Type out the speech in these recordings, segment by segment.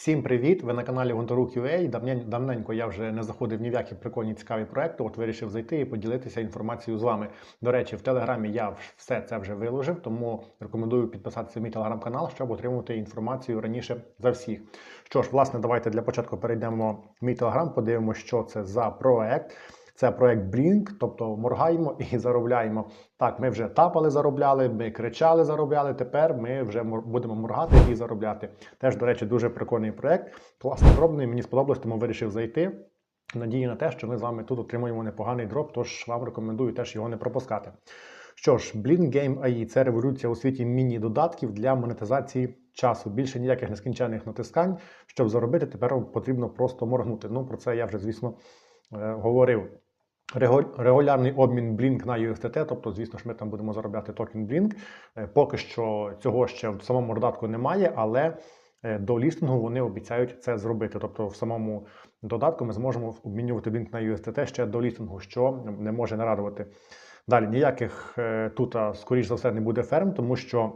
Всім привіт! Ви на каналі Гонтарук UA. Давнен- Давненько я вже не заходив ні в які прикольні цікаві проекти. От вирішив зайти і поділитися інформацією з вами. До речі, в телеграмі я все це вже виложив, тому рекомендую підписатися в мій телеграм-канал, щоб отримувати інформацію раніше за всіх. Що ж, власне, давайте для початку перейдемо в мій телеграм, подивимося, що це за проект. Це проект Blink, тобто моргаємо і заробляємо. Так, ми вже тапали, заробляли, ми кричали, заробляли. Тепер ми вже будемо моргати і заробляти. Теж, до речі, дуже прикольний проект, класно зроблений. Мені сподобалось, тому вирішив зайти. Надії на те, що ми з вами тут отримуємо непоганий дроп, тож вам рекомендую теж його не пропускати. Що ж, Blink Game AI – це революція у світі міні-додатків для монетизації часу. Більше ніяких нескінченних натискань. Щоб заробити, тепер потрібно просто моргнути. Ну, про це я вже, звісно, е, говорив. Регулярний обмін Blink на USDT, тобто, звісно ж, ми там будемо заробляти токен Blink. Е, Поки що цього ще в самому додатку немає, але е, до лістингу вони обіцяють це зробити. Тобто, в самому додатку ми зможемо обмінювати Blink на USDT ще до лістингу, що не може не радувати. Далі ніяких е, тут, скоріш за все, не буде ферм, тому що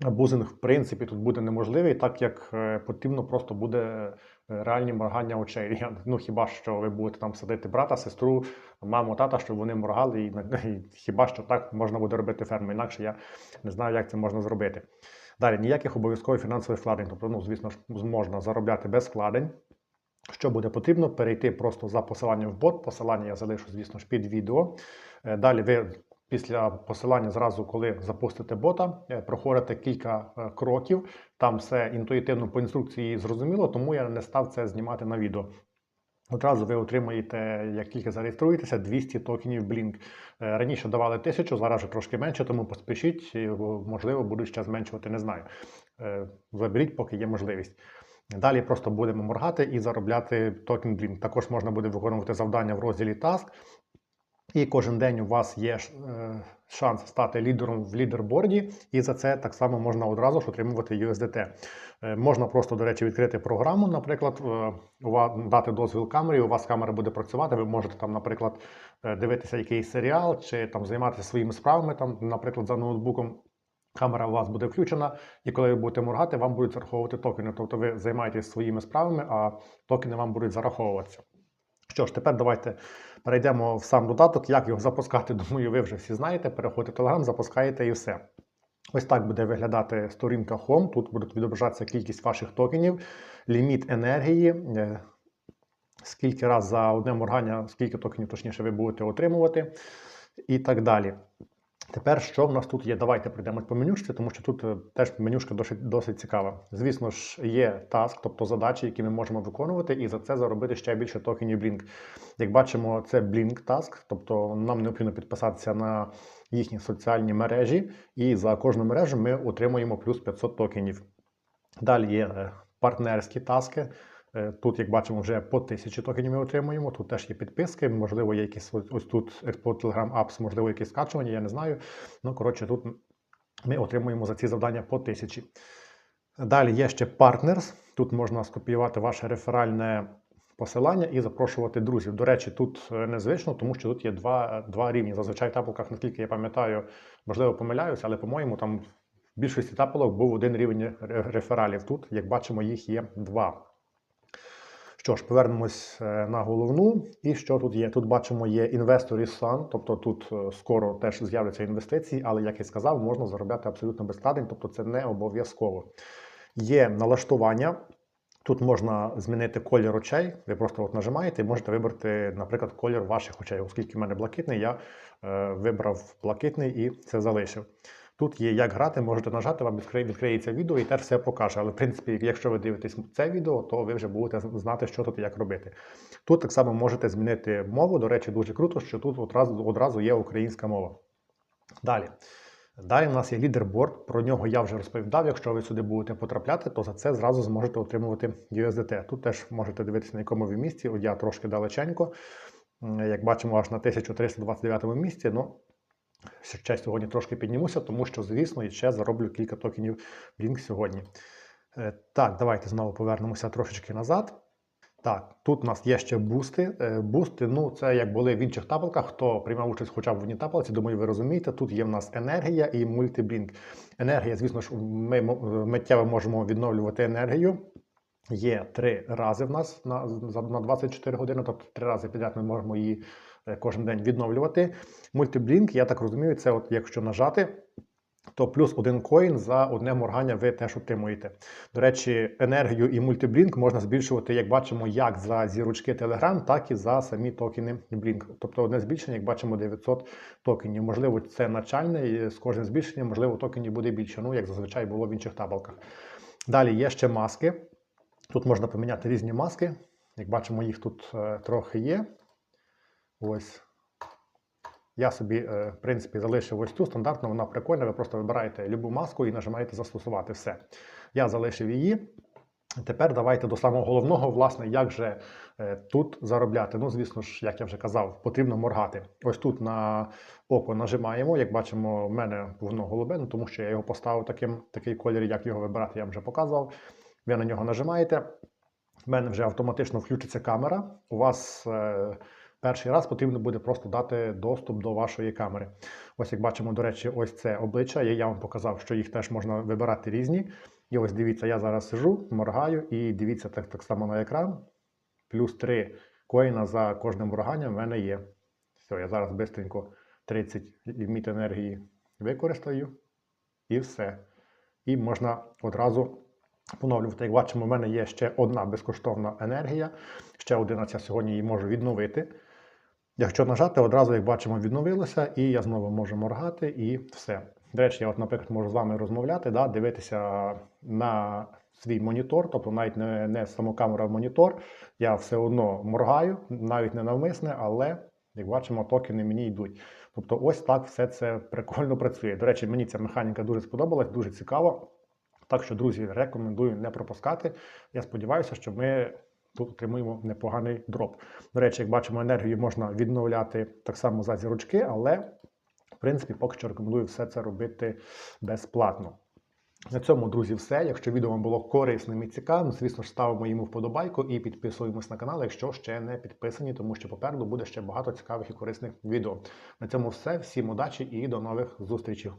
бузинг, в принципі, тут буде неможливий, так як е, потрібно просто буде е, реальні моргання очей. Ну хіба що ви будете там садити брата, сестру, маму, тата, щоб вони моргали, і, і хіба що так можна буде робити ферму. Інакше я не знаю, як це можна зробити. Далі ніяких обов'язкових фінансових вкладень. Тобто, ну, звісно ж, можна заробляти без вкладень. Що буде потрібно? Перейти просто за посиланням в бот. Посилання я залишу, звісно ж, під відео. Е, Далі ви після посилання, зразу, коли запустите бота, е, проходите кілька е, кроків. Там все інтуїтивно по інструкції зрозуміло, тому я не став це знімати на відео. Одразу ви отримаєте, як тільки зареєструєтеся, 200 токенів Blink. Е, Раніше давали 1000, зараз вже трошки менше, тому поспішіть, можливо, будуть ще зменшувати, не знаю. Заберіть, поки є можливість. Далі просто будемо моргати і заробляти токен Blink. Також можна буде виконувати завдання в розділі Task. І кожен день у вас є е, шанс стати лідером в лідерборді, і за це так само можна одразу ж отримувати USDT. Е, Можна просто, до речі, відкрити програму, наприклад, е, дати дозвіл камері, у вас камера буде працювати. Ви можете там, наприклад, дивитися якийсь серіал чи там займатися своїми справами, там, наприклад, за ноутбуком. Камера у вас буде включена, і коли ви будете моргати, вам будуть зараховувати токени. Тобто ви займаєтесь своїми справами, а токени вам будуть зараховуватися. Що ж, тепер давайте перейдемо в сам додаток. Як його запускати, думаю, ви вже всі знаєте. Переходите в Telegram, запускаєте і все. Ось так буде виглядати сторінка Home. Тут буде відображатися кількість ваших токенів, ліміт енергії, е, скільки раз за одне моргання, скільки токенів точніше ви будете отримувати, і так далі. Тепер що в нас тут є? Давайте прийдемо по менюшці, тому що тут е, теж менюшка досить, досить цікава. Звісно ж, є таск, тобто задачі, які ми можемо виконувати, і за це заробити ще більше токенів Blink. Як бачимо, це Blink Task, тобто нам необхідно підписатися на їхні соціальні мережі, і за кожну мережу ми отримуємо плюс 500 токенів. Далі є е, партнерські таски. Е, Тут, як бачимо, вже по 1000 токенів ми отримуємо. Тут теж є підписки, можливо, є якісь ось тут Export Telegram Apps, можливо, якісь скачування, я не знаю. Ну, коротше, тут ми отримуємо за ці завдання по 1000. Далі є ще Partners. Тут можна скопіювати ваше реферальне посилання і запрошувати друзів. До речі, тут е, незвично, тому що тут є два, два рівні. Зазвичай в тапелках, наскільки я пам'ятаю, можливо, помиляюся, але, по-моєму, там в більшості тапелок був один рівень рефералів. Тут, як бачимо, їх є два. Що ж, повернемось е, на головну. І що тут є? Тут бачимо є інвестор із Sun, тобто тут е, скоро теж з'являться інвестиції, але, як я сказав, можна заробляти абсолютно без вкладень, тобто це не обов'язково. Є налаштування. Тут можна змінити колір очей. Ви просто от нажимаєте і можете вибрати, наприклад, колір ваших очей. Оскільки в мене блакитний, я е, вибрав блакитний і це залишив. Тут є як грати, можете нажати, вам відкриє, відкриється відео і теж все покаже. Але в принципі, якщо ви дивитесь це відео, то ви вже будете знати, що тут і як робити. Тут так само можете змінити мову. До речі, дуже круто, що тут одразу, одразу є українська мова. Далі. Далі у нас є лідерборд, про нього я вже розповідав. Якщо ви сюди будете потрапляти, то за це зразу зможете отримувати USDT. Тут теж можете дивитися, на якому ви місці. От я трошки далеченько. Як бачимо, аж на 1329 місці. Ну, ще сьогодні трошки піднімуся, тому що, звісно, ще зароблю кілька токенів Blink сьогодні. Е, Так, давайте знову повернемося трошечки назад. Так, тут у нас є ще бусти. Е, Бусти, ну це як були в інших тапелках. Хто приймав участь хоча б в одній тапелці, думаю, ви розумієте. Тут є в нас енергія і мультиблінк. Енергія, звісно ж, ми миттєво можемо відновлювати енергію. є три рази в нас на, на 24 години, тобто три рази підряд ми можемо її кожен день відновлювати. Мультиблінк, я так розумію, це от якщо нажати, то плюс один коін за одне моргання ви теж отримуєте. До речі, енергію і мультиблінк можна збільшувати, як бачимо, як за зірочки Telegram, так і за самі токени Blink. Тобто одне збільшення, як бачимо, 900 токенів. Можливо, це начальне, і з кожним збільшенням, можливо, токенів буде більше, ну як зазвичай було в інших табелках. Далі є ще маски. Тут можна поміняти різні маски. Як бачимо, їх тут е, трохи є. Ось. Я собі, е, в принципі, залишив ось цю стандартну, вона прикольна. Ви просто вибираєте любу маску і нажимаєте застосувати все. Я залишив її. Тепер давайте до самого головного, власне, як же е, тут заробляти. Ну, звісно ж, як я вже казав, потрібно моргати. Ось тут на око нажимаємо. Як бачимо, в мене воно голубе, ну, тому що я його поставив таким, такий колір, як його вибирати, я вже показував. Ви на нього нажимаєте. В мене вже автоматично включиться камера. У вас е, перший раз потрібно буде просто дати доступ до вашої камери. Ось як бачимо, до речі, ось це обличчя. Я, вам показав, що їх теж можна вибирати різні. І ось дивіться, я зараз сижу, моргаю, і дивіться так, так само на екран. Плюс 3 коїна за кожним морганням в мене є. Все, я зараз швидко 30 ліміт енергії використаю. І все. І можна одразу поновлювати. Як бачимо, в мене є ще одна безкоштовна енергія. Ще 11 я сьогодні її можу відновити. Якщо нажати, одразу, як бачимо, відновилося, і я знову можу моргати, і все. До речі, я, от, наприклад, можу з вами розмовляти, да, дивитися на свій монітор, тобто навіть не, не самокамера в монітор. Я все одно моргаю, навіть не навмисне, але, як бачимо, токени мені йдуть. Тобто, ось так все це прикольно працює. До речі, мені ця механіка дуже сподобалась, дуже цікаво. Так що, друзі, рекомендую не пропускати. Я сподіваюся, що ми тут отримуємо непоганий дроп. До речі, як бачимо, енергію можна відновляти так само за зірочки, але в принципі поки що рекомендую все це робити безплатно. На цьому, друзі, все. Якщо відео вам було корисним і цікавим, звісно ж, ставимо йому вподобайку і підписуємось на канал, якщо ще не підписані, тому що попереду буде ще багато цікавих і корисних відео. На цьому все. Всім удачі і до нових зустрічей.